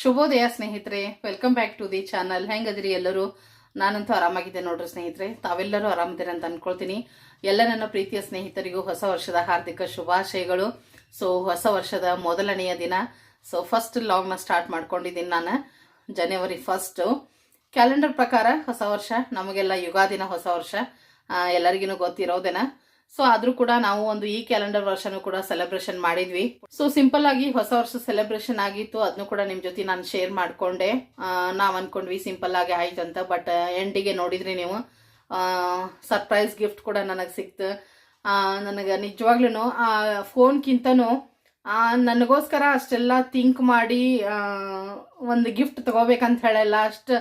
ಶುಭೋದಯ ಸ್ನೇಹಿತರೆ welcome back to the channel ಹೆಂಗದಿರಿ ಎಲ್ಲರೂ? ನಾನಂತೂ ಆರಾಮಾಗಿದ್ದೆ ನೋಡ್ರಿ ಸ್ನೇಹಿತರೆ, ತಾವೆಲ್ಲರೂ ಆರಾಮಿದ್ದೀರಿ ಅಂತ ಅನ್ಕೊಳ್ತೀನಿ. ಎಲ್ಲ ನನ್ನ ಪ್ರೀತಿಯ ಸ್ನೇಹಿತರಿಗೂ ಹೊಸ ವರ್ಷದ ಹಾರ್ದಿಕ ಶುಭಾಶಯಗಳು. ಸೊ ಹೊಸ ವರ್ಷದ ಮೊದಲನೆಯ ದಿನ. ಸೊ ಫಸ್ಟ್ ಲಾಗ್ನ ಸ್ಟಾರ್ಟ್ ಮಾಡ್ಕೊಂಡಿದ್ದೀನಿ ನಾನು ಜನವರಿ ಫಸ್ಟು ಕ್ಯಾಲೆಂಡರ್ ಪ್ರಕಾರ ಹೊಸ ವರ್ಷ, ನಮಗೆಲ್ಲ ಯುಗಾದಿನ ಹೊಸ ವರ್ಷ. ಎಲ್ಲರಿಗೂ ಗೊತ್ತಿರೋದೇನ? ಸೊ ಆದ್ರೂ ಕೂಡ ನಾವು ಒಂದು ಈ ಕ್ಯಾಲೆಂಡರ್ ವರ್ಷನೂ ಕೂಡ ಸೆಲೆಬ್ರೇಷನ್ ಮಾಡಿದ್ವಿ. ಸೊ ಸಿಂಪಲ್ ಆಗಿ ಹೊಸ ವರ್ಷ ಸೆಲೆಬ್ರೇಷನ್ ಆಗಿತ್ತು. ಅದನ್ನು ಕೂಡ ನಿಮ್ ಜೊತೆ ನಾನು ಶೇರ್ ಮಾಡ್ಕೊಂಡೆ. ನಾವ್ ಅನ್ಕೊಂಡ್ವಿ ಸಿಂಪಲ್ ಆಗಿ ಆಯ್ತು ಅಂತ ಬಟ್ ಎಂಡಿಗೆ ನೋಡಿದ್ರಿ ನೀವು. ಸರ್ಪ್ರೈಸ್ ಗಿಫ್ಟ್ ಕೂಡ ನನಗೆ ಸಿಕ್ತು. ನನಗೆ ನಿಜವಾಗ್ಲೂ ಆ ಫೋನ್ಕಿಂತನೂ ನನಗೋಸ್ಕರ ಅಷ್ಟೆಲ್ಲ ಥಿಂಕ್ ಮಾಡಿ ಒಂದು ಗಿಫ್ಟ್ ತಗೋಬೇಕಂತ ಹೇಳಲ್ಲ. ಅಷ್ಟು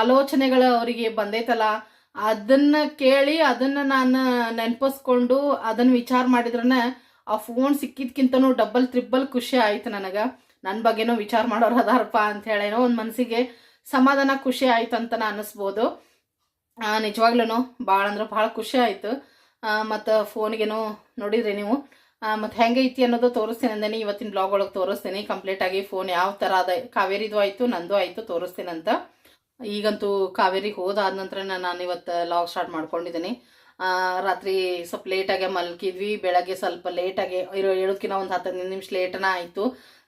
ಆಲೋಚನೆಗಳು ಅವರಿಗೆ ಬಂದೈತಲ್ಲ. ಅದನ್ನ ಕೇಳಿ ಅದನ್ನ ನಾನು ನೆನಪಿಸ್ಕೊಂಡು ಅದನ್ನ ವಿಚಾರ ಮಾಡಿದ್ರನ, ಆ ಫೋನ್ ಸಿಕ್ಕಿದ್ಕಿಂತನೂ ಡಬ್ಬಲ್ ತ್ರಿಬಲ್ ಖುಷಿ ಆಯ್ತು ನನಗೆ. ನನ್ನ ಬಗ್ಗೆನೂ ವಿಚಾರ ಮಾಡೋರು ಅದಾರಪ್ಪ ಅಂತ ಹೇಳೇನೋ ಒಂದು ಮನಸ್ಸಿಗೆ ಸಮಾಧಾನ ಖುಷಿ ಆಯ್ತು ಅಂತ ಅನಿಸ್ಬೋದು ನಿಜವಾಗ್ಲೂ ಭಾಳ ಅಂದ್ರೆ ಭಾಳ ಖುಷಿ ಆಯಿತು. ಮತ್ತು ಫೋನ್ಗೇನೋ ನೋಡಿದ್ರಿ ನೀವು? ಮತ್ತು ಹೆಂಗೈತಿ ಅನ್ನೋದು ತೋರಿಸ್ತೀನಿ ಅಂದೇನಿ ಇವತ್ತಿನ ಬ್ಲಾಗ್ ಒಳಗೆ ತೋರಿಸ್ತೀನಿ. ಕಂಪ್ಲೀಟಾಗಿ ಫೋನ್ ಯಾವ ಥರ ಅದ. ಕಾವೇರಿದು ಆಯಿತು, ನಂದು ಆಯಿತು, ತೋರಿಸ್ತೀನಿ ಅಂತ. ಈಗಂತೂ ಕಾವೇರಿ ಹೋದಾದ ನಂತರ ನಾನು ಇವತ್ತು ಲಾಗ್ ಸ್ಟಾರ್ಟ್ ಮಾಡ್ಕೊಂಡಿದ್ದೀನಿ. ರಾತ್ರಿ ಸ್ವಲ್ಪ ಲೇಟಾಗೆ ಮಲ್ಕಿದ್ವಿ ಬೆಳಗ್ಗೆ ಸ್ವಲ್ಪ ಲೇಟಾಗೆ ಇರೋ ಏಳಕ್ಕಿಂತ ಒಂದು ಹತ್ತೈದು ನಿಮಿಷ ಲೇಟನ ಆಯಿತು.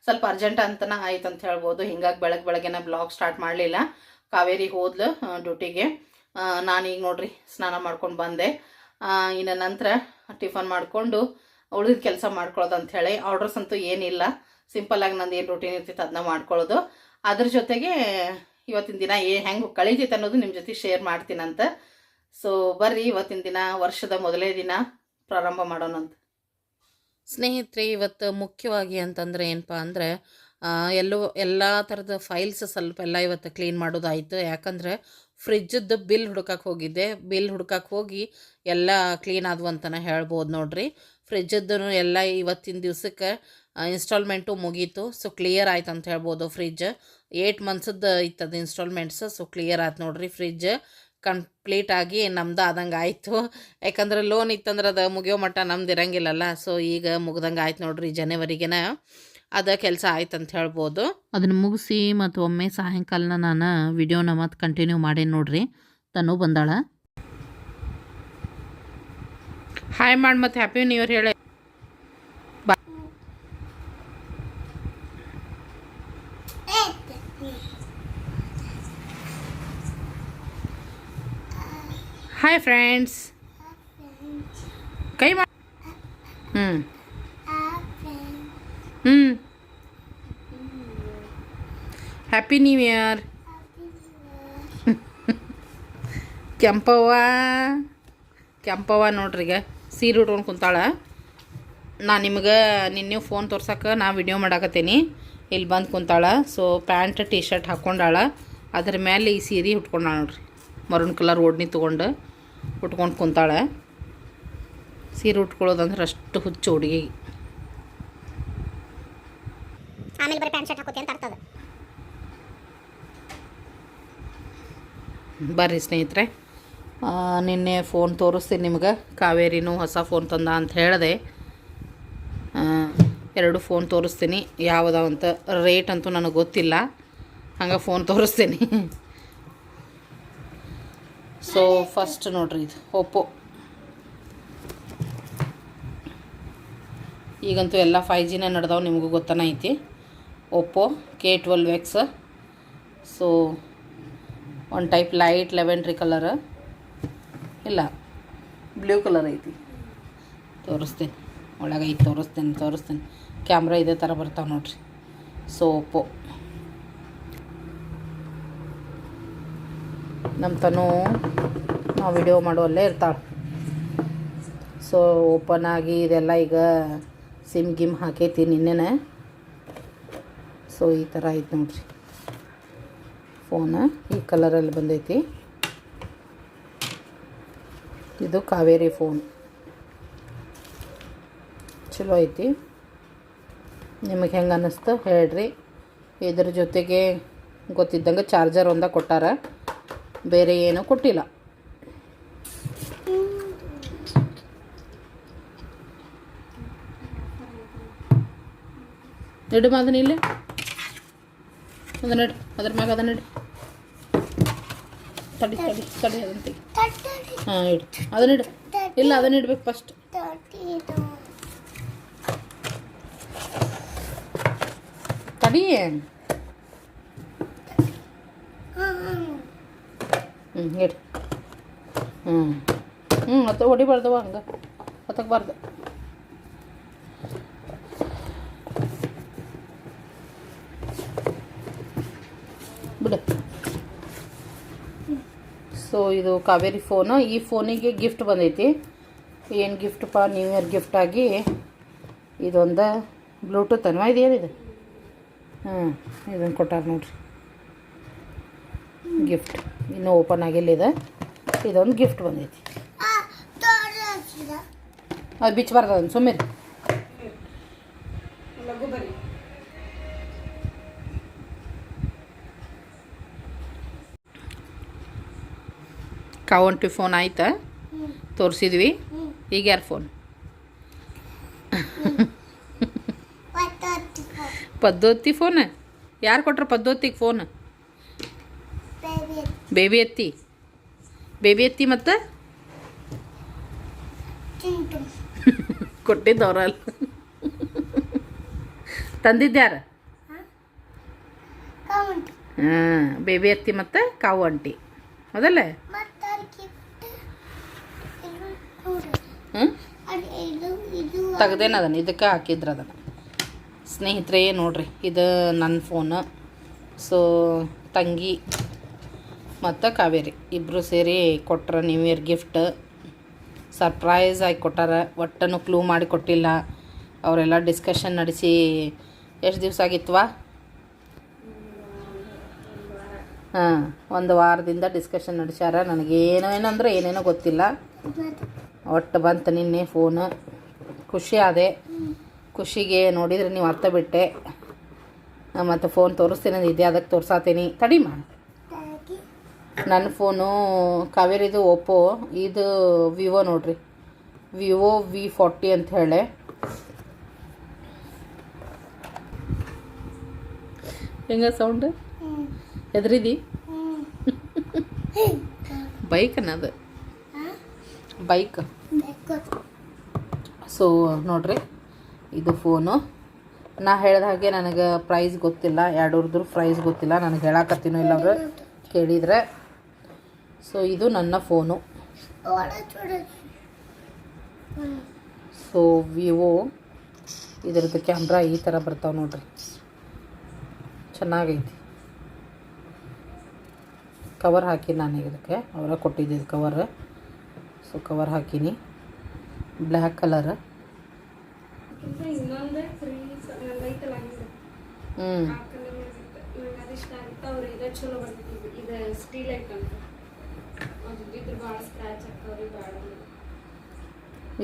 ಸ್ವಲ್ಪ ಅರ್ಜೆಂಟ್ ಅಂತನ ಆಯ್ತು ಅಂತ ಹೇಳ್ಬೋದು. ಹಿಂಗಾಗಿ ಬೆಳಗ್ಗೆ ಬೆಳಗ್ಗೆನ ಬ್ಲಾಗ್ ಸ್ಟಾರ್ಟ್ ಮಾಡಲಿಲ್ಲ. ಕಾವೇರಿ ಹೋದ್ಲು ಡ್ಯೂಟಿಗೆ ನಾನೀಗ ನೋಡ್ರಿ, ಸ್ನಾನ ಮಾಡ್ಕೊಂಡು ಬಂದೆ. ಇನ್ನು ನಂತರ ಟಿಫನ್ ಮಾಡಿಕೊಂಡು ಉಳಿದ ಕೆಲಸ ಮಾಡ್ಕೊಳ್ಳೋದು ಅಂಥೇಳಿ ಆರ್ಡರ್ಸ್ ಅಂತೂ ಏನಿಲ್ಲ. ಸಿಂಪಲ್ ಆಗಿ ನಂದು ಏನು ರೂಟೀನ್ ಇರ್ತಿತ್ತು ಅದನ್ನ ಮಾಡ್ಕೊಳ್ಳೋದು. ಅದ್ರ ಜೊತೆಗೆ ಇವತ್ತಿನ ದಿನ ಏ ಹೆಂಗೆ ಕಳೀತೈತೆ ಅನ್ನೋದು ನಿಮ್ಮ ಜೊತೆ ಶೇರ್ ಮಾಡ್ತೀನಂತ. ಸೊ ಬರ್ರಿ ಇವತ್ತಿನ ದಿನ, ವರ್ಷದ ಮೊದಲೇ ದಿನ ಪ್ರಾರಂಭ ಮಾಡೋಣಂತ ಸ್ನೇಹಿತರೆ, ಇವತ್ತು ಮುಖ್ಯವಾಗಿ ಅಂತಂದ್ರೆ ಏನಪ್ಪ ಅಂದರೆ ಎಲ್ಲೋ, ಎಲ್ಲ ಥರದ ಫೈಲ್ಸ್ ಸ್ವಲ್ಪ ಎಲ್ಲ ಇವತ್ತು ಕ್ಲೀನ್ ಮಾಡೋದಾಯಿತು. ಯಾಕಂದರೆ ಫ್ರಿಜ್ಜದ್ದು ಬಿಲ್ ಹುಡ್ಕಕ್ಕೆ ಹೋಗಿದ್ದೆ. ಬಿಲ್ ಹುಡ್ಕಕ್ಕೆ ಹೋಗಿ ಎಲ್ಲ ಕ್ಲೀನ್ ಆದವು ಅಂತಲೇ ಹೇಳ್ಬೋದು ನೋಡ್ರಿ. ಫ್ರಿಜ್ಜದ್ದು ಎಲ್ಲ ಇವತ್ತಿನ ದಿವ್ಸಕ್ಕೆ ಇನ್ಸ್ಟಾಲ್ಮೆಂಟು ಮುಗೀತು. ಸೊ ಕ್ಲಿಯರ್ ಆಯ್ತು ಅಂತ ಹೇಳ್ಬೋದು ಫ್ರಿಜ್ ಏಯ್ಟ್ ಮಂತ್ಸದ್ದು ಇತ್ತದು ಇನ್ಸ್ಟಾಲ್ಮೆಂಟ್ಸ್ ಸೊ ಕ್ಲಿಯರ್ ಆಯ್ತು ನೋಡಿರಿ ಫ್ರಿಜ್ ಕಂಪ್ಲೀಟ್ ಆಗಿ ನಮ್ದು ಆದಂಗೆ ಆಯಿತು. ಯಾಕಂದ್ರೆ ಲೋನ್ ಇತ್ತಂದ್ರೆ ಅದು ಮುಗಿಯೋ ಮಟ್ಟ ನಮ್ದು ಇರಂಗಿಲ್ಲಲ್ಲ. ಸೊ ಈಗ ಮುಗ್ದಂಗೆ ಆಯ್ತು ನೋಡ್ರಿ ಜನವರಿಗೆನ. ಅದ ಕೆಲಸ ಆಯ್ತು ಅಂತ ಹೇಳ್ಬೋದು. ಅದನ್ನು ಮುಗಿಸಿ ಮತ್ತು ಒಮ್ಮೆ ಸಾಯಂಕಾಲನ ನಾನು ವಿಡಿಯೋನ ಮತ್ತೆ ಕಂಟಿನ್ಯೂ ಮಾಡೇನಿ ನೋಡ್ರಿ. ತನು ಬಂದಾಳ. ಹಾಯ್ ಮಾಡಿ ಮತ್ತೆ ಹ್ಯಾಪಿ ನ್ಯೂ ಇಯರ್ ಹೇಳಿ ಹಾಯ್ ಫ್ರೆಂಡ್ಸ್ ಕೈ ಮಾಡಿ ಹ್ಞೂ ಹ್ಞೂ happy new year Kempavva. Kempavva ನೋಡ್ರಿ ಈಗ. ಸೀರೆ ಉಟ್ಕೊಂಡು ಕುಂತಾಳೆ. ನಾ ನಿಮ್ಗೆ ನಿನ್ನೆ ಫೋನ್ ತೋರ್ಸಕ್ಕೆ ನಾ ವಿಡಿಯೋ ಮಾಡಾಕತ್ತೀನಿ. ಇಲ್ಲಿ ಬಂದು ಕುಂತಾಳೆ. ಸೊ ಪ್ಯಾಂಟ್ ಟೀ ಶರ್ಟ್ ಹಾಕ್ಕೊಂಡಾಳೆ ಅದ್ರ ಮೇಲೆ ಈ ಸೀರೆ ಉಟ್ಕೊಂಡಾಳ ನೋಡ್ರಿ. ಮರೂನ್ ಕಲರ್ ಓಡ್ನಿ ತೊಗೊಂಡು ಉಟ್ಕೊಂಡು ಕುಂತಾಳೆ. ಸೀರೆ ಉಟ್ಕೊಳ್ಳೋದಂದ್ರೆ ಅಷ್ಟು ಹುಚ್ಚು ಹುಡುಗಿ. ಆಮೇಲೆ ಬರೀ ಪ್ಯಾಂಟ್ ಶರ್ಟ್ ಹಾಕೋತಿ ಅಂತ ಅರ್ಥದ. ಬರ್ರಿ ಸ್ನೇಹಿತರೆ. ನಿನ್ನೆ ಫೋನ್ ತೋರಿಸ್ತೀನಿ ನಿಮ್ಗೆ. ಕಾವೇರಿನೂ ಹೊಸ ಫೋನ್ ತಂದ ಅಂತ ಹೇಳಿದೆ. ಎರಡು ಫೋನ್ ತೋರಿಸ್ತೀನಿ. ಯಾವುದಾವಂತ ರೇಟ್ ಅಂತೂ ನನಗೆ ಗೊತ್ತಿಲ್ಲ. ಹಂಗೆ ಫೋನ್ ತೋರಿಸ್ತೀನಿ. ಸೊ ಫಸ್ಟ್ ನೋಡ್ರಿ ಇದು. ಒಪ್ಪೋ ಈಗಂತೂ ಎಲ್ಲ ಫೈ ಜಿನೇ ನಡೆದವು, ನಿಮಗೂ ಗೊತ್ತಾನ ಐತಿ. Oppo K twelve X so one type light lavender colour ಇಲ್ಲ ಬ್ಲೂ ಕಲರ್ ಐತಿ. ತೋರಿಸ್ತೀನಿ. ಒಳಗೆ ಐತಿ ತೋರಿಸ್ತೀನಿ ತೋರಿಸ್ತೀನಿ. ಕ್ಯಾಮ್ರಾ ಇದೇ ಥರ ಬರ್ತಾವೆ ನೋಡ್ರಿ. ಸೋಪು ನಮ್ಮ ತನು ನಾವು ವಿಡಿಯೋ ಮಾಡುವಲ್ಲೇ ಇರ್ತಾಳೆ. ಸೊ ಓಪನ್ ಆಗಿ ಇದೆಲ್ಲ ಈಗ ಸಿಮ್ ಗಿಮ್ ಹಾಕೈತಿ ನಿನ್ನೆನೆ ಸೊ ಈ ಥರ ಐತೆ ನೋಡ್ರಿ. ಫೋನ ಈ ಕಲರಲ್ಲಿ ಬಂದೈತಿ. ಇದು ಕಾವೇರಿ ಫೋನ್. ಚಲೋ ಐತಿ. ನಿಮಗೆ ಹೆಂಗೆ ಅನ್ನಿಸ್ತು ಹೇಳ್ರಿ. ಇದ್ರ ಜೊತೆಗೆ ಗೊತ್ತಿದ್ದಂಗೆ ಚಾರ್ಜರ್ ಒಂದ ಕೊಟ್ಟಾರ. ಬೇರೆ ಏನೂ ಕೊಟ್ಟಿಲ್ಲ. ಇಡು ಮಾದನಿ ಇಲ್ಲಿ. ಅದನ್ನ ಅದ್ರ ಮ್ಯಾಗ ಅದನ್ನ ಇಡು ತಡಿ ತಡಿ ತಡಿ ಅದನ್ನ ತೆಗಿ ಹಾಂ ಇಡು. ಅದನ್ನ ಇಡು. ಇಲ್ಲ ಅದನ್ನ ಇಡ್ಬೇಕು ಫಸ್ಟ್ ತಡಿ. ಹ್ಞೂ ಇಡು. ಹ್ಞೂ ಹ್ಞೂ ಮತ್ತೆ ಹೊಡಿಬಾರ್ದವ ಹಂಗೆ. ಹತ್ತಕ್ಬಾರ್ದು ಬಿಡು ಸೊ ಇದು ಕಾವೇರಿ ಫೋನು ಈ ಫೋನಿಗೆ ಗಿಫ್ಟ್ ಬಂದೈತಿ. ಏನು ಗಿಫ್ಟಪ್ಪ ನ್ಯೂ ಇಯರ್ ಗಿಫ್ಟ್ ಆಗಿ ಇದೊಂದು ಬ್ಲೂಟೂತ್ ಅನ್ವಾ? ಇದು? ಹಾಂ ಇದನ್ನು ಕೊಟ್ಟಾರೆ ನೋಡ್ರಿ. ಗಿಫ್ಟ್ ಇನ್ನೂ ಓಪನ್ ಆಗಿಲ್ಲ ಇದೆ. ಇದೊಂದು ಗಿಫ್ಟ್ ಬಂದೈತಿ. ಅದು ಬಿಚ್ಚಬಾರ್ದು ಅದನ್ನು. ಸುಮ್ಮನೆ ಕಾವಂಟಿ ಫೋನ್ ಆಯ್ತಾ? ತೋರಿಸಿದ್ವಿ. ಈಗ ಯಾರು ಫೋನ್? ಪದ್ಧತಿ ಫೋನ್. ಯಾರು ಕೊಟ್ರು ಪದ್ಧತಿಗೆ ಫೋನ್? ಬೇಬಿ ಎತ್ತಿ. ಬೇಬಿ ಎತ್ತಿ ಮತ್ತು? ಕೊಟ್ಟಿದ್ದವ್ರಲ್ಲ. ತಂದಿದ್ಯಾರ ಹಾಂ? ಬೇಬಿ ಎತ್ತಿ ಮತ್ತು ಕಾವು ಅಂಟಿ. ಹೌದಲ್ಲ? ಹ್ಞೂ ತೆಗ್ದೇನ ಅದನ್ನು ಇದಕ್ಕೆ ಹಾಕಿದ್ರು ಅದನ್ನು. ಸ್ನೇಹಿತರೆ ನೋಡ್ರಿ ಇದು ನನ್ನ ಫೋನು ಸೊ ತಂಗಿ ಮತ್ತು ಕಾವೇರಿ ಇಬ್ಬರು ಸೇರಿ ಕೊಟ್ರ ನ್ಯೂ ಇಯರ್ ಗಿಫ್ಟ್ ಸರ್ಪ್ರೈಸ್ ಆಗಿ ಕೊಟ್ಟಾರ ಒಟ್ಟನ್ನು ಕ್ಲೂ ಮಾಡಿ ಕೊಟ್ಟಿಲ್ಲ. ಅವರೆಲ್ಲ ಡಿಸ್ಕಷನ್ ನಡೆಸಿ ಎಷ್ಟು ದಿವಸ ಆಗಿತ್ವಾ? ಹಾಂ ಒಂದು ವಾರದಿಂದ ಡಿಸ್ಕಷನ್ ನಡೆಸ್ಯಾರ. ನನಗೇನೇನಂದ್ರೆ ಏನೇನೋ ಗೊತ್ತಿಲ್ಲ. ಒಟ್ಟು ಬಂತು ನಿನ್ನೆ ಫೋನು. ಖುಷಿ ಆದೆ. ಖುಷಿಗೆ ನೋಡಿದರೆ ನೀವು ಅರ್ಥ ಬಿಟ್ಟೆ. ಮತ್ತು ಫೋನ್ ತೋರಿಸ್ತೀನಿ ಇದೆ ಅದಕ್ಕೆ ತೋರ್ಸಾತೀನಿ. ತಡಿಮಾ ನನ್ನ ಫೋನು ಕಾವೇರಿದು ಓಪೋ ಇದು ವಿವೋ ನೋಡ್ರಿ. ವಿವೋ ವಿ ಫಾರ್ಟಿ ಅಂತ ಹೇಳಿ. ಹೆಂಗ ಸೌಂಡ್? ಎದ್ರಿದಿ? ಬೈಕ್ ಅನ್ನೋದು. ಬೈಕ್ ಸೊ ನೋಡ್ರಿ, ಇದು ಫೋನು ನಾ ಹೇಳ್ದ ಹಾಗೆ ನನಗೆ ಪ್ರೈಸ್ ಗೊತ್ತಿಲ್ಲ ಎರಡೂರ್ದ್ರ ಪ್ರೈಸ್ ಗೊತ್ತಿಲ್ಲ, ನನಗೆ ಹೇಳಕತ್ತೀನೋ ಇಲ್ಲ ಅವರು ಕೇಳಿದ್ರೆ. ಸೊ ಇದು ನನ್ನ ಫೋನು ಸೊ ವಿವೋ ಇದ್ರದ್ದು ಕ್ಯಾಮ್ರಾ ಈ ಥರ ಬರ್ತಾವೆ ನೋಡ್ರಿ. ಚೆನ್ನಾಗೈತಿ. ಕವರ್ ಹಾಕಿ ನಾನು ಇದಕ್ಕೆ, ಅವರ ಕೊಟ್ಟಿದ್ದು ಕವರ್ ಸೊ ಕವರ್ ಹಾಕೀನಿ ಬ್ಲ್ಯಾಕ್ ಕಲರ್ ಹ್ಞೂ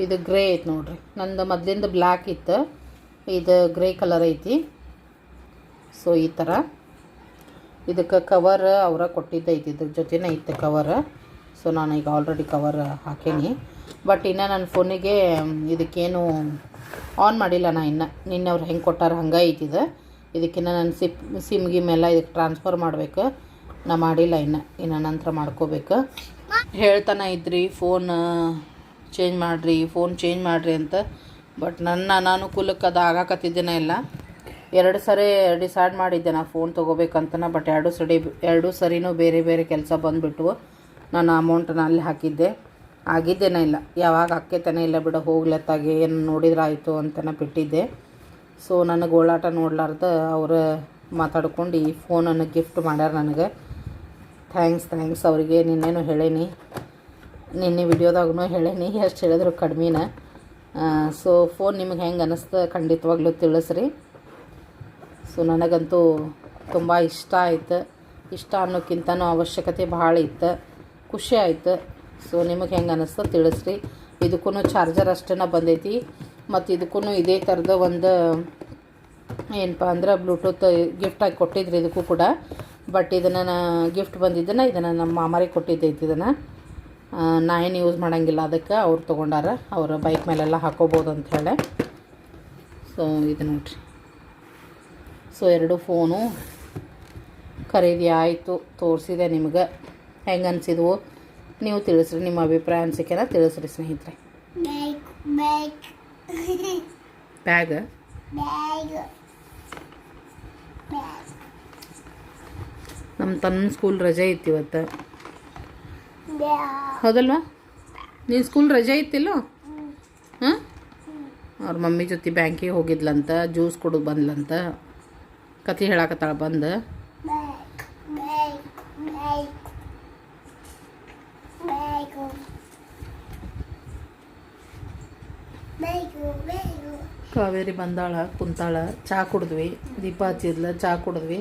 ಇದು ಗ್ರೇ ಐತಿ ನೋಡ್ರಿ. ನಂದು ಮೊದಲಿಂದ ಬ್ಲ್ಯಾಕ್ ಇತ್ತು. ಇದು ಗ್ರೇ ಕಲರ್ ಐತಿ. ಸೊ ಈ ಥರ ಇದಕ್ಕೆ ಕವರ್ ಅವರ ಕೊಟ್ಟಿದ್ದೈತಿ ಇದ್ರ ಜೊತೆನೇ ಇತ್ತು ಕವರ್ ಸೊ ನಾನು ಈಗ ಆಲ್ರೆಡಿ ಕವರ್ ಹಾಕೀನಿ. ಬಟ್ ಇನ್ನು ನನ್ನ ಫೋನಿಗೆ ಇದಕ್ಕೇನು ಆನ್ ಮಾಡಿಲ್ಲ ನಾ ಇನ್ನು. ನಿನ್ನೆ ಅವ್ರು ಹೆಂಗೆ ಕೊಟ್ಟಾರ ಹಂಗೆ ಐತಿದೆ. ಇದಕ್ಕಿನ್ನ ನಾನು ಸಿಪ್ ಸಿಮ್ ಗಿಮ್ ಎಲ್ಲ ಇದಕ್ಕೆ ಟ್ರಾನ್ಸ್ಫರ್ ಮಾಡಬೇಕು. ನಾ ಮಾಡಿಲ್ಲ ಇನ್ನು. ಇನ್ನು ನಂತರ ಮಾಡ್ಕೋಬೇಕು. ಹೇಳ್ತಾನೆ ಇದ್ರಿ ಫೋನ್ ಚೇಂಜ್ ಮಾಡಿರಿ ಫೋನ್ ಚೇಂಜ್ ಮಾಡಿರಿ ಅಂತ. ಬಟ್ ನನ್ನ ಅನಾನುಕೂಲಕ್ಕೆ ಅದು ಆಗಾಕತ್ತಿದ್ದೇನೆ ಇಲ್ಲ. ಎರಡು ಸರಿ ಡಿಸೈಡ್ ಮಾಡಿದ್ದೆ ನಾ ಫೋನ್ ತೊಗೋಬೇಕಂತನ. ಬಟ್ ಎರಡು ಸರಿ, ಎರಡೂ ಸರಿನೂ ಬೇರೆ ಬೇರೆ ಕೆಲಸ ಬಂದುಬಿಟ್ಟು ನಾನು ಅಮೌಂಟನ್ನ ಅಲ್ಲಿ ಹಾಕಿದ್ದೆ. ಆಗಿದ್ದೇನೆ ಇಲ್ಲ. ಯಾವಾಗ ಹಾಕೇತಾನೆ ಇಲ್ಲ ಬಿಡ ಹೋಗ್ಲತ್ತಾಗೆ ಏನು ನೋಡಿದ್ರೆ ಆಯಿತು ಅಂತನ ಬಿಟ್ಟಿದ್ದೆ. ಸೊ ನನಗೆ ಓಡಾಟ ನೋಡ್ಲಾರ್ದ ಅವರು ಮಾತಾಡ್ಕೊಂಡು ಈ ಫೋನನ್ನು ಗಿಫ್ಟ್ ಮಾಡ್ಯಾರ ನನಗೆ. ಥ್ಯಾಂಕ್ಸ್ ಥ್ಯಾಂಕ್ಸ್ ಅವರಿಗೆ ನಿನ್ನೇನು ಹೇಳೇನಿ. ನಿನ್ನೆ ವಿಡಿಯೋದಾಗೂ ಹೇಳೇನಿ. ಎಷ್ಟು ಹೇಳಿದ್ರು ಕಡಿಮೆನ. ಸೊ ಫೋನ್ ನಿಮಗೆ ಹೆಂಗೆ ಅನ್ನಿಸ್ತು ಖಂಡಿತವಾಗ್ಲೂ ತಿಳಿಸ್ರಿ. ಸೊ ನನಗಂತೂ ತುಂಬ ಇಷ್ಟ ಆಯ್ತು. ಇಷ್ಟ ಅನ್ನೋಕ್ಕಿಂತನೂ ಅವಶ್ಯಕತೆ ಭಾಳ ಇತ್ತು. ಖುಷಿ ಆಯ್ತು. ಸೊ ನಿಮಗೆ ಹೆಂಗೆ ಅನ್ನಿಸ್ತು ತಿಳಿಸ್ರಿ. ಇದಕ್ಕೂ ಚಾರ್ಜರ್ ಅಷ್ಟೇನ ಬಂದೈತಿ. ಮತ್ತು ಇದಕ್ಕೂ ಇದೇ ಥರದ ಒಂದು, ಏನಪ್ಪ ಅಂದ್ರೆ ಬ್ಲೂಟೂತ್ ಗಿಫ್ಟ್ ಆಗಿ ಕೊಟ್ಟಿದ್ರಿ ಇದಕ್ಕೂ ಕೂಡ. ಬಟ್ ಇದನ್ನು ಗಿಫ್ಟ್ ಬಂದಿದ್ದನ್ನು ಇದನ್ನು ನಮ್ಮ ಮಾಮಾರಿಗೆ ಕೊಟ್ಟಿದ್ದೈತಿ ಇದನ್ನು. ನಾ ಏನು ಯೂಸ್ ಮಾಡೋಂಗಿಲ್ಲ ಅದಕ್ಕೆ. ಅವ್ರು ತೊಗೊಂಡಾರ. ಅವರು ಬೈಕ್ ಮೇಲೆಲ್ಲ ಹಾಕೋಬೋದು ಅಂತ ಸೊ ಇದು ನೋಡ್ರಿ. ಸೊ ಎರಡು ಫೋನು ಖರೀದಿ ಆಯಿತು. ತೋರಿಸಿದೆ ನಿಮ್ಗೆ. ಹೆಂಗೆ ಅನಿಸಿದ್ವು ನೀವು ತಿಳಿಸ್ರಿ ನಿಮ್ಮ ಅಭಿಪ್ರಾಯ ಅನಿಸಿಕೆನ ತಿಳಿಸ್ರಿ ಸ್ನೇಹಿತರೆ. ಬ್ಯಾಗ್ ನಮ್ಮ ತನ್ನ ಸ್ಕೂಲ್ ರಜೆ ಇತ್ತು ಇವತ್ತು ಹೌದಲ್ವಾ? ನೀನು ಸ್ಕೂಲ್ ರಜೆ ಇತ್ತಿಲ್ಲ ಹಾಂ? ಅವ್ರ ಮಮ್ಮಿ ಜೊತೆ ಬ್ಯಾಂಕಿಗೆ ಹೋಗಿದ್ಲಂತ ಜ್ಯೂಸ್ ಕೊಡೋದು ಬಂದ್ಲಂತ ಕತೆ ಹೇಳಕತ್ತಾಳ ಬಂದು bag bag bag bag bag bag Kaveri ಬಂದಾಳ, ಕುಂತಾಳ, ಚಾ ಕುಡಿದ್ವಿ. ದೀಪ ಹಚ್ಚಿದ್ಲ ಚಾ ಕುಡಿದ್ವಿ.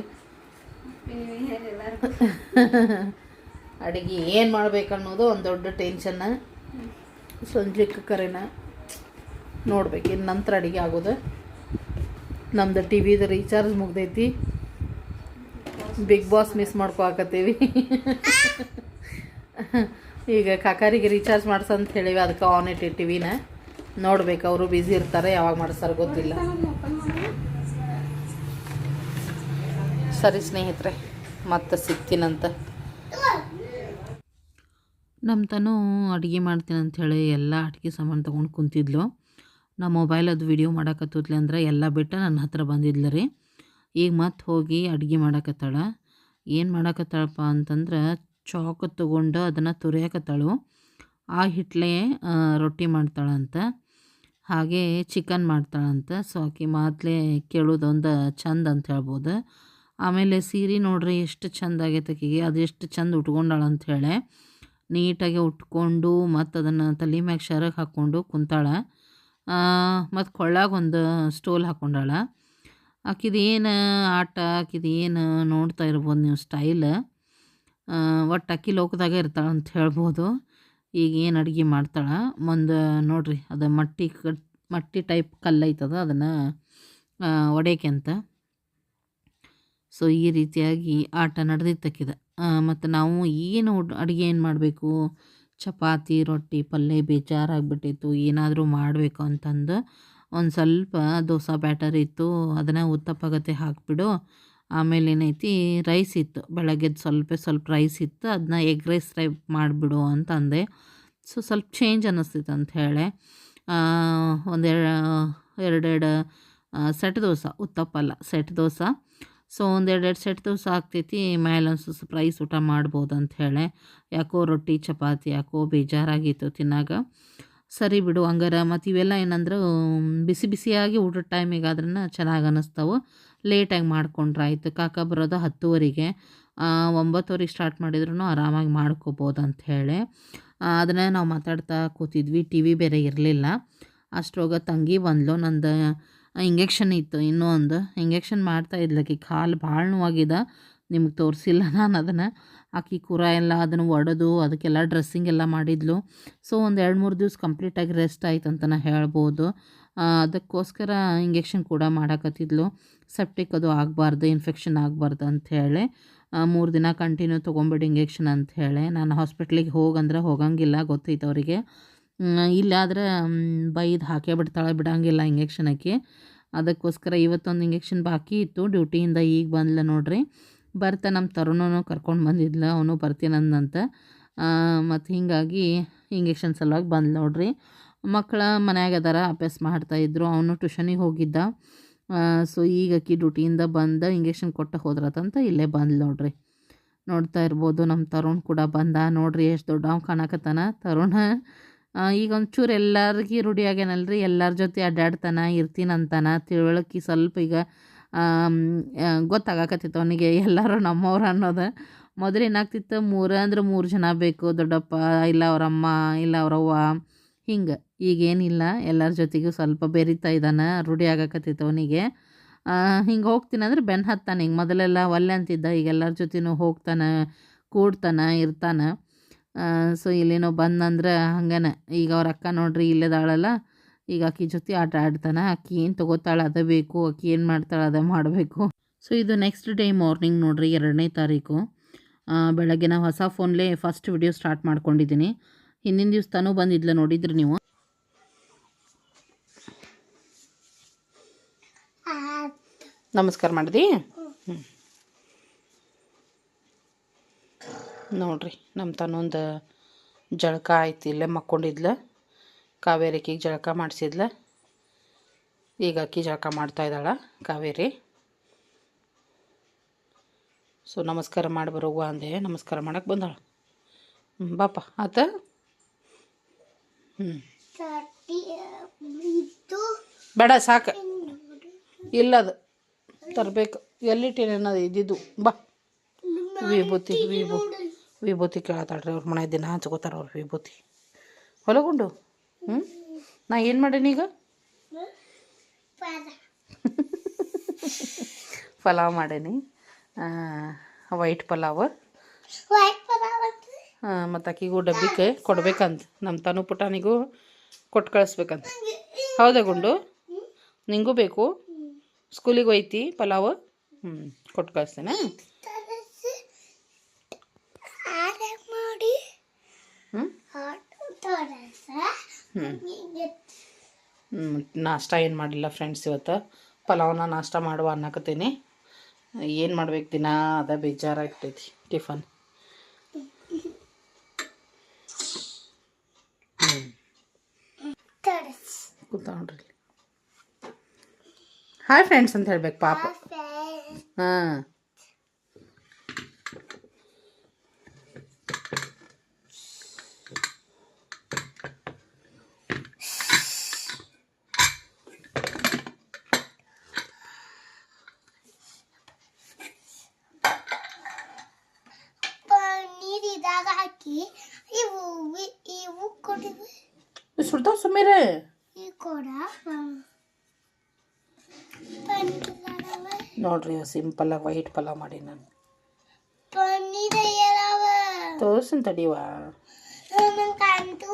ಅಡುಗೆ ಏನು ಮಾಡ್ಬೇಕನ್ನೋದು ಒಂದು ದೊಡ್ಡ ಟೆನ್ಷನ್ನ ಸಂಜೆಕ್ಕೆ ಕರೆನ ನೋಡ್ಬೇಕು. ಇನ್ನು ನಂತರ ಅಡುಗೆ ಆಗೋದು. ನಮ್ದು ಟಿ ವಿದು ರೀಚಾರ್ಜ್ ಮುಗ್ದೈತಿ. Bigg Boss miss ಮಾಡ್ಕೊಳಕತ್ತೀವಿ. ಈಗ ಕಾಕಾರಿಗೆ ರೀಚಾರ್ಜ್ ಮಾಡ್ಸಂತ ಹೇಳಿವಿ, ಅದಕ್ಕೆ ಆನ್ ಇಟ್ಟಿ ಟಿವಿನ ನೋಡ್ಬೇಕು, ಅವರು ಬ್ಯುಸಿ ಇರ್ತಾರೆ, ಯಾವಾಗ ಮಾಡಿಸ್ತಾರೆ ಗೊತ್ತಿಲ್ಲ. ಸರಿ ಸ್ನೇಹಿತರೆ, ಮತ್ತೆ ಸಿಗ್ತೀನಂತ. ನಮ್ಮ ತನು ಅಡುಗೆ ಮಾಡ್ತೀನಿ ಅಂಥೇಳಿ ಎಲ್ಲ ಅಡುಗೆ ಸಾಮಾನು ತೊಗೊಂಡು ಕುಂತಿದ್ಲು. ನಾ ಮೊಬೈಲ್ ಅದು ವಿಡಿಯೋ ಮಾಡಕತ್ತದ್ಲಿ ಅಂದ್ರೆ ಎಲ್ಲ ಬಿಟ್ಟು ನನ್ನ ಹತ್ರ ಬಂದಿದ್ಲು ರೀ. ಈಗ ಮತ್ತೆ ಹೋಗಿ ಅಡುಗೆ ಮಾಡಕತ್ತಾಳ. ಏನು ಮಾಡಕತ್ತಾಳಪ್ಪ ಅಂತಂದ್ರೆ ಚಾಕು ತೊಗೊಂಡು ಅದನ್ನು ತುರಿಯಾಕತ್ತಾಳು. ಆ ಹಿಟ್ಲೇ ರೊಟ್ಟಿ ಮಾಡ್ತಾಳಂತ. ಹಾಗೆ ಚಿಕನ್ ಮಾಡ್ತಾಳಂತ ಸೊ ಆಕೆ ಮಾತಲೇ ಕೇಳೋದೊಂದು ಚಂದ ಅಂತ ಹೇಳ್ಬೋದು. ಆಮೇಲೆ ಸೀರೆ ನೋಡ್ರಿ ಎಷ್ಟು ಚಂದ ಆಗೈತೆ ಆಕೆಗೆ. ಅದು ಎಷ್ಟು ಚಂದ ಉಟ್ಕೊಂಡಾಳ ಹೇಳಿ. ನೀಟಾಗಿ ಉಟ್ಕೊಂಡು ಮತ್ತು ಅದನ್ನು ತಲೆ ಮ್ಯಾಗ ಶರಕ್ಕೆ ಹಾಕ್ಕೊಂಡು ಕುಂತಾಳ. ಮತ್ತು ಕೊಳ್ಳಾಗ ಒಂದು ಸ್ಟೋಲ್ ಹಾಕ್ಕೊಂಡಾಳ ಆಕಿದೇನು ಆಟ, ಆಕಿದು ನೋಡ್ತಾ ಇರ್ಬೋದು ನೀವು ಸ್ಟೈಲ್ ಒಟ್ಟು ಅಕ್ಕಿ ಲೋಕದಾಗ ಇರ್ತಾಳೆ ಅಂತ ಹೇಳ್ಬೋದು. ಈಗ ಏನು ಅಡುಗೆ ಮಾಡ್ತಾಳೆ? ಮುಂದೆ ನೋಡ್ರಿ, ಅದು ಮಟ್ಟಿ ಮಟ್ಟಿ ಟೈಪ್ ಕಲ್ಲು ಐತದ, ಅದನ್ನು ಒಡೆಯಕ್ಕೆ ಅಂತ. ಸೊ ಈ ರೀತಿಯಾಗಿ ಆಟ ನಡೆದಿತ್ತಕ್ಕಿದ ಮತ್ತು ನಾವು ಏನು ಅಡುಗೆ ಏನು ಮಾಡಬೇಕು? ಚಪಾತಿ, ರೊಟ್ಟಿ ಪಲ್ಯ ಬೇಜಾರಾಗ್ಬಿಟ್ಟಿತ್ತು. ಏನಾದರೂ ಮಾಡಬೇಕು ಅಂತಂದು ಒಂದು ಸ್ವಲ್ಪ ದೋಸೆ ಬ್ಯಾಟರ್ ಇತ್ತು, ಅದನ್ನು ಉತ್ತಪ್ಪಗತೆ ಹಾಕಿಬಿಡು. ಆಮೇಲೆ ಏನೈತಿ ರೈಸ್ ಇತ್ತು. ಬೆಳಗ್ಗೆದ್ದು ಸ್ವಲ್ಪ ಸ್ವಲ್ಪ ರೈಸ್ ಇತ್ತು. ಅದನ್ನ ಎಗ್ ರೈಸ್ ಟೈಪ್ ಮಾಡಿಬಿಡು ಅಂತ ಅಂದೆ. ಸೊ ಸ್ವಲ್ಪ ಚೇಂಜ್ ಅನ್ನಿಸ್ತಿತ್ತು ಅಂತ ಹೇಳಿ. ಒಂದೆರಡು ಎರಡೆರಡು ಸೆಟ್ ದೋಸೆ, ಉತ್ತಪ್ಪಲ್ಲ ಸೆಟ್ ದೋಸೆ. ಸೊ ಒಂದೆರಡೆರಡು ಸೆಟ್ ದೋಸೆ ಆಗ್ತೈತಿ. ಮೇಲೆ ಒಂದು ಸ್ವಲ್ಪ ರೈಸ್ ಊಟ ಮಾಡ್ಬೋದು ಅಂತ ಹೇಳಿ. ಯಾಕೋ ರೊಟ್ಟಿ, ಚಪಾತಿ, ಯಾಕೋ ಬೇಜಾರಾಗಿತ್ತು ತಿನ್ನಾಗ. ಸರಿ ಬಿಡು, ಹಂಗಾರ ಮತ್ತು ಇವೆಲ್ಲ ಏನಂದ್ರೆ, ಬಿಸಿ ಬಿಸಿಯಾಗಿ ಊಟದ ಟೈಮಿಗೆ ಆದ್ರೂ ಚೆನ್ನಾಗಿ ಅನ್ನಿಸ್ತಾವೆ ಲೇಟಾಗಿ ಮಾಡ್ಕೊಂಡ್ರಾಯಿತು ಕಾಕ ಬರೋದು ಹತ್ತುವರೆಗೆ. ಒಂಬತ್ತುವರೆಗೆ ಸ್ಟಾರ್ಟ್ ಮಾಡಿದ್ರು ಆರಾಮಾಗಿ ಮಾಡ್ಕೋಬೋದು ಅಂತ ಹೇಳಿ. ಅದನ್ನೇ ನಾವು ಮಾತಾಡ್ತಾ ಕೂತಿದ್ವಿ. ಟಿ ವಿ ಬೇರೆ ಇರಲಿಲ್ಲ. ಅಷ್ಟ್ರೋಗ ತಂಗಿ ಬಂದ್ಲು. ನಂದು ಇಂಜೆಕ್ಷನ್ ಇತ್ತು. ಇನ್ನೂ ಒಂದು ಇಂಜೆಕ್ಷನ್ ಮಾಡ್ತಾ ಇದ್ಲಕ್ಕಿ ಕಾಲು ಭಾಳ ನೋವಾಗಿದೆ. ನಿಮ್ಗೆ ತೋರಿಸಿಲ್ಲ ನಾನು ಅದನ್ನು. ಆಕಿ ಕುರ ಎಲ್ಲ ಅದನ್ನು ಒಡೆದು ಅದಕ್ಕೆಲ್ಲ ಡ್ರೆಸ್ಸಿಂಗ್ ಎಲ್ಲ ಮಾಡಿದ್ಲು. ಸೊ ಒಂದು ಎರಡು ಮೂರು ದಿವ್ಸ ಕಂಪ್ಲೀಟಾಗಿ ರೆಸ್ಟ್ ಆಯ್ತು ಅಂತ ನಾನು ಹೇಳ್ಬೋದು. ಅದಕ್ಕೋಸ್ಕರ ಇಂಜೆಕ್ಷನ್ ಕೂಡ ಮಾಡಕತ್ತಿದ್ಲು. ಸೆಪ್ಟಿಕ್ ಅದು ಆಗಬಾರ್ದು ಇನ್ಫೆಕ್ಷನ್ ಆಗಬಾರ್ದು ಅಂಥೇಳಿ ಮೂರು ದಿನ ಕಂಟಿನ್ಯೂ ತೊಗೊಂಬಿಡಿ ಇಂಜೆಕ್ಷನ್ ಅಂಥೇಳಿ ನಾನು ಹಾಸ್ಪಿಟ್ಲಿಗೆ ಹೋಗಂದ್ರೆ ಹೋಗಂಗಿಲ್ಲ ಗೊತ್ತೈತೆ ಅವರಿಗೆ ಇಲ್ಲಾದ್ರೆ ಬೈದು ಹಾಕೇ ಬಿಡ್ತಾಳೆ, ಬಿಡಂಗಿಲ್ಲ ಇಂಜೆಕ್ಷನ್ ಹಾಕಿ. ಅದಕ್ಕೋಸ್ಕರ ಇವತ್ತೊಂದು ಇಂಜೆಕ್ಷನ್ ಬಾಕಿ ಇತ್ತು ಡ್ಯೂಟಿಯಿಂದ ಈಗ ಬಂದ್ಲ ನೋಡ್ರಿ. ಬರ್ತಾ ನಮ್ಮ ತರುಣನು ಕರ್ಕೊಂಡು ಬಂದಿದ್ಲ, ಅವನು ಬರ್ತೀನಂದಂತ ಮತ್ತು ಹೀಗಾಗಿ ಇಂಜೆಕ್ಷನ್ ಸಲುವಾಗಿ ಬಂದು ನೋಡ್ರಿ. ಮಕ್ಕಳ ಮನ್ಯಾಗ ಅದಾರ, ಅಭ್ಯಾಸ ಮಾಡ್ತಾಯಿದ್ರು ಅವನು ಟ್ಯೂಷನಿಗೆ ಹೋಗಿದ್ದ. ಸೊ ಈಗ ಆಕಿ ಡ್ಯೂಟಿಯಿಂದ ಬಂದ ಇಂಜೆಕ್ಷನ್ ಕೊಟ್ಟ ಹೋದ್ರತಂತ ಇಲ್ಲೇ ಬಂದ್ಲು ನೋಡ್ರಿ. ನೋಡ್ತಾ ಇರ್ಬೋದು ನಮ್ಮ ತರುಣ್ ಕೂಡ ಬಂದ. ನೋಡ್ರಿ ಎಷ್ಟು ದೊಡ್ಡವ ಕಾಣಕತ್ತಾನ ತರುಣ ಈಗ ಒಂಚೂರು ಎಲ್ಲರಿಗೆ ರೂಢಿ ಆಗ್ಯಾನಲ್ರಿ. ಎಲ್ಲರ ಜೊತೆ ಅಡ್ಡಾಡ್ತಾನ ಇರ್ತೀನಂತಾನ. ತಿಳುವಳಿಕೆ ಸ್ವಲ್ಪ ಈಗ ಗೊತ್ತಾಗಕತ್ತಿತ್ತು ಅವನಿಗೆ. ಎಲ್ಲರೂ ನಮ್ಮವ್ರು ಅನ್ನೋದು. ಮೊದಲು ಏನಾಗ್ತಿತ್ತು? ಮೂರು ಅಂದ್ರೆ ಮೂರು ಜನ ಬೇಕು. ದೊಡ್ಡಪ್ಪ, ಇಲ್ಲ ಅವರಮ್ಮ, ಇಲ್ಲ ಅವರವ್ವ, ಹಿಂಗೆ. ಈಗೇನಿಲ್ಲ. ಎಲ್ಲರ ಜೊತೆಗೂ ಸ್ವಲ್ಪ ಬೆರಿತಾ ಇದ್ದಾನೆ ರೂಢಿ ಆಗಕತ್ತಿತ್ತು ಅವನಿಗೆ. ಹಿಂಗೆ ಹೋಗ್ತೀನಿ ಅಂದ್ರೆ ಬೆನ್ನು ಹತ್ತಾನೆ. ಹಿಂಗೆ ಮೊದಲೆಲ್ಲ ಒಲ್ಲೆ ಅಂತಿದ್ದ, ಈಗ ಎಲ್ಲರ ಜೊತೆನೂ ಹೋಗ್ತಾನೆ, ಕೂಡ್ತಾನೆ, ಇರ್ತಾನೆ. ಸೊ ಇಲ್ಲೇನೋ ಬಂದಂದ್ರೆ ಹಂಗೇನೆ. ಈಗ ಅವ್ರ ಅಕ್ಕ ನೋಡ್ರಿ ಇಲ್ಲದಾಳಲ್ಲ ಈಗ ಆಕಿ ಜೊತೆ ಆಟ ಆಡ್ತಾನೆ. ಆಕಿ ಏನು ತೊಗೋತಾಳೆ, ಅದೇ ಬೇಕು. ಆಕಿ ಏನು ಮಾಡ್ತಾಳೆ, ಅದೇ ಮಾಡಬೇಕು. ಸೊ ಇದು ನೆಕ್ಸ್ಟ್ ಡೇ ಮಾರ್ನಿಂಗ್ ನೋಡ್ರಿ, ಎರಡನೇ ತಾರೀಕು. ಬೆಳಗ್ಗೆ ನಾವು ಹೊಸ ಫೋನ್ಲೇ ಫಸ್ಟ್ ವಿಡಿಯೋ ಸ್ಟಾರ್ಟ್ ಮಾಡ್ಕೊಂಡಿದ್ದೀನಿ ಹಿಂದಿನ ದಿವ್ಸ ತಾನೂ ಬಂದಿದ್ಲ ನೋಡಿದ್ರಿ ನೀವು? ನಮಸ್ಕಾರ ಮಾಡಿದಿ? ನೋಡ್ರಿ ನಮ್ಮ ತನ್ನೊಂದು ಜಳಕ ಆಯ್ತು ಇಲ್ಲೇ ಮಕ್ಕೊಂಡಿದ್ಲ. ಕಾವೇರಿಕಿಗೆ ಜಳಕ ಮಾಡಿಸಿದ್ಲ. ಈಗ ಅಕ್ಕಿ ಜಳಕ ಮಾಡ್ತಾ ಇದ್ದಾಳ ಕಾವೇರಿ. ಸೊ ನಮಸ್ಕಾರ ಮಾಡಿ ಬರೋವ ಅಂದೆ ನಮಸ್ಕಾರ ಮಾಡಕ್ಕೆ ಬಂದಾಳ. ಹ್ಞೂ ಬಾಪ ಆತ? ಹ್ಞೂ ಬೇಡ ಸಾಕು. ಇಲ್ಲ ಅದು ತರಬೇಕು. ಎಲ್ಲಿಟ್ಟಿನೇನದು ಇದ್ದಿದ್ದು? ಬಾ. ವಿಭೂತಿ, ವಿಭೂ, ವಿಭೂತಿ ಕೇಳತ್ತಾಳ್ರಿ ಅವ್ರ ಮನೆ ದಿನ ಹಂಚ್ಕೋತಾರ ಅವ್ರು ವಿಭೂತಿ. ಹೊಲಗುಂಡು? ಹ್ಞೂ ನಾ ಏನು ಮಾಡೇನಿ ಈಗ? ಪಲಾವ್ ಮಾಡೀನಿ. ವೈಟ್ ಪಲಾವ್. ಮತ್ತು ಆಕಿಗೂ ಡಬ್ಬಿಗೆ ಕೊಡ್ಬೇಕಂತ ನಮ್ಮ ತನು ಪುಟಾನಿಗೂ ಕೊಟ್ಟು ಕಳಿಸ್ಬೇಕಂತ. ಹೌದಾ ಗುಂಡು? ನಿಂಗೂ ಬೇಕು? ಸ್ಕೂಲಿಗೆ ಹೋಯ್ತಿ ಪಲಾವ್? ಹ್ಞೂ ಕೊಟ್ಟು ಕಳಿಸ್ತೇನೆ. ಹ್ಞೂ ನಾಷ್ಟ ಏನು ಮಾಡಿಲ್ಲ ಫ್ರೆಂಡ್ಸ್ ಇವತ್ತು? ಪಲಾವ್ನ ನಾಷ್ಟ ಮಾಡುವ ಅನ್ನಕತ್ತೀನಿ. ಏನು ಮಾಡ್ಬೇಕು ದಿನ? ಅದ ಬೇಜಾರಾಗ್ತೈತಿ, ಟಿಫನ್. ಹಾಯ್ ಫ್ರೆಂಡ್ಸ್ ಅಂತ ಹೇಳ್ಬೇಕು ಪಾಪ ಫ್ರೆಂಡ್ ಹಾಂ ಪನ್ನೀರ್ ಇದಾಗ ಹಾಕಿ ಇವು ಇ- ಇವು ಕೊಡಿವೆ ಸುಡ್ತಾವ ಸುಮ್ಮೀರೆ ಈ ಕೊಡ ಪನ್ನೀರ್ ಅದಾವ ನೋಡ್ರಿ ಸಿಂಪಲ್ಲಾಗಿ ವೈಟ್ ಪಲಾವ್ ಮಾಡಿ ನಾನು. ತೋರ್ಸನ್ ಕಾಣ್ತು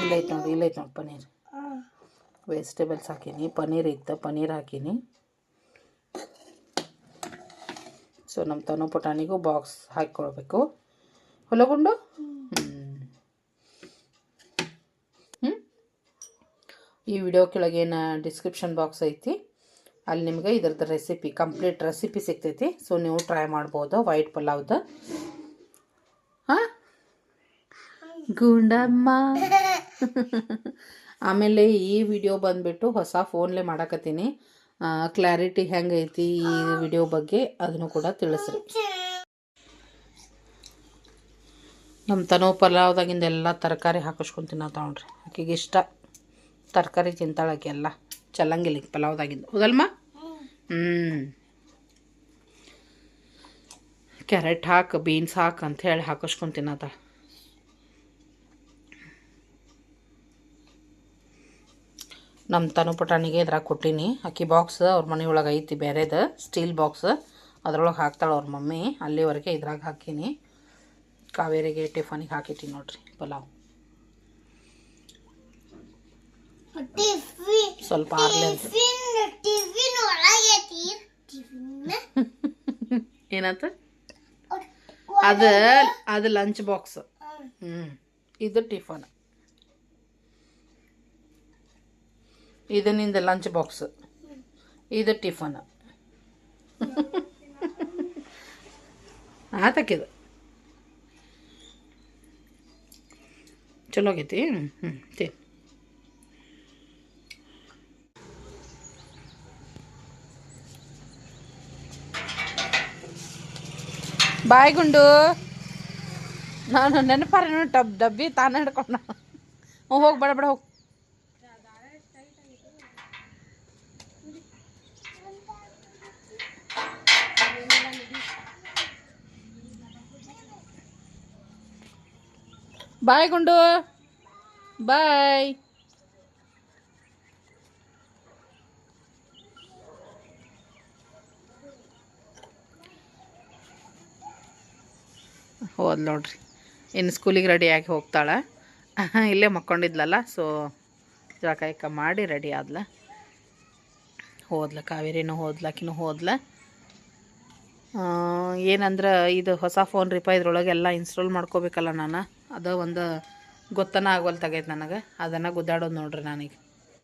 ಇಲ್ಲೈತೆ ನೋಡಿ ಇಲ್ಲೈತೆ ನೋಡಿ ಪನ್ನೀರ್. ವೆಜಿಟೇಬಲ್ಸ್ ಹಾಕೀನಿ, ಪನ್ನೀರ್ ಇತ್ತು, ಪನ್ನೀರ್ ಹಾಕೀನಿ. ಸೊ ನಮ್ಮ ತನು ಪುಟಾಣಿಗೂ ಬಾಕ್ಸ್ ಹಾಕ್ಕೊಳ್ಬೇಕು. ಹೊಲಗುಂಡು ಈ ವಿಡಿಯೋ ಕೆಳಗೇನು ಡಿಸ್ಕ್ರಿಪ್ಷನ್ ಬಾಕ್ಸ್ ಐತಿ? ಅಲ್ಲಿ ನಿಮಗೆ ಇದ್ರದ್ದು ರೆಸಿಪಿ ಕಂಪ್ಲೀಟ್ ರೆಸಿಪಿ ಸಿಗ್ತೈತಿ. ಸೊ ನೀವು ಟ್ರೈ ಮಾಡ್ಬೋದು ವೈಟ್ ಪಲಾವ್ದು. ಹಾಂ? ಗುಂಡಮ್ಮ. ಆಮೇಲೆ ಈ ವಿಡಿಯೋ ಬಂದುಬಿಟ್ಟು ಹೊಸ ಫೋನ್ಲೇ ಮಾಡಕತ್ತೀನಿ. ಕ್ಲಾರಿಟಿ ಹೆಂಗೈತಿ ಈ ವಿಡಿಯೋ ಬಗ್ಗೆ ಅದನ್ನು ಕೂಡ ತಿಳಿಸ್ರಿ. ನಮ್ಮ ತನೋ ಪಲಾವ್ದಾಗಿಂದ ಎಲ್ಲ ತರಕಾರಿ ಹಾಕಿಸ್ಕೊಂತೀನಿ ತಗೊಂಡ್ರಿ ಆಕೆಗೆ ಇಷ್ಟ. ತರಕಾರಿ ತಿಂತಾಳಕ್ಕೆ ಎಲ್ಲ. ಚಲ್ಲಂಗಿಲ್ಲ ಈಗ ಪಲಾವ್ದಾಗಿಂದ ಹೌದಲ್ಮ ಕ್ಯಾರೆಟ್ ಹಾಕು, ಬೀನ್ಸ್ ಹಾಕು ಅಂತ ಹೇಳಿ ಹಾಕಿಸ್ಕೊಂತೀನಿ ಅದ ನಮ್ಮ ತನು ಪುಟಾಣಿಗೆ ಇದ್ರಾಗ ಕೊಟ್ಟೀನಿ. ಅಕ್ಕಿ ಬಾಕ್ಸ್ ಅವ್ರ ಮನೆಯೊಳಗೆ ಐತಿ ಬೇರೆದು ಸ್ಟೀಲ್ ಬಾಕ್ಸ್ ಅದ್ರೊಳಗೆ ಹಾಕ್ತಾಳೆ ಅವ್ರ ಮಮ್ಮಿ. ಅಲ್ಲಿವರೆಗೆ ಇದ್ರಾಗ ಹಾಕೀನಿ. ಕಾವೇರಿಗೆ ಟಿಫನಿಗೆ ಹಾಕಿಟ್ಟಿನಿ ನೋಡ್ರಿ, ಪಲಾವ್ ಟಿಫಿನ್ ಸ್ವಲ್ಪ ಏನಂತ? ಅದ ಅದ ಲಂಚ್ ಬಾಕ್ಸ್ ಹ್ಞೂ ಇದು ಟಿಫನ್. ಇದು ನಿಂದ ಲಂಚ್ ಬಾಕ್ಸ್ ಇದು ಟಿಫನ್. ಆತಕ್ಕಿದು. ಚಲೋ ಆಗೈತಿ? ಹ್ಞೂ ತಿನ್ ಬಾಯ್ ಗುಂಡು. ನಾನು ನೆನಪಾರ ಟಬ್ ಡಬ್ಬಿ ತಾನೇ ಹಿಡ್ಕೊಂಡ. ಹ್ಞೂ, ಹೋಗಿ, ಬೇಡ ಬೇಡ, ಹೋಗಿ. ಬಾಯ್ ಗುಂಡು. ಬಾಯ್. ಹೋದ್ ನೋಡ್ರಿ. ಇನ್ನು ಸ್ಕೂಲಿಗೆ ರೆಡಿಯಾಗಿ ಹೋಗ್ತಾಳೆ. ಇಲ್ಲೇ ಮಕ್ಕೊಂಡಿದ್ಲಲ್ಲ ಸೊ ಜಾಕಾಯಕ ಮಾಡಿ ರೆಡಿ ಆದ್ಲ. ಹೋದ್ಲ, ಕಾವೇರಿನೂ ಹೋದ್ಲ, ಆಕಿನೂ ಹೋದ್ಲ. ಏನಂದ್ರೆ ಇದು ಹೊಸ ಫೋನ್ ರೀಪ ಇದ್ರೊಳಗೆ ಎಲ್ಲ ಇನ್ಸ್ಟಾಲ್ ಮಾಡ್ಕೋಬೇಕಲ್ಲ ನಾನು. ಅದು ಒಂದು ಗೊತ್ತನ ಆಗೋಲ್ತಾಗೈತೆ ನನಗೆ. ಅದನ್ನು ಗುದ್ದಾಡೋದು ನೋಡ್ರಿ ನಾನೀಗ.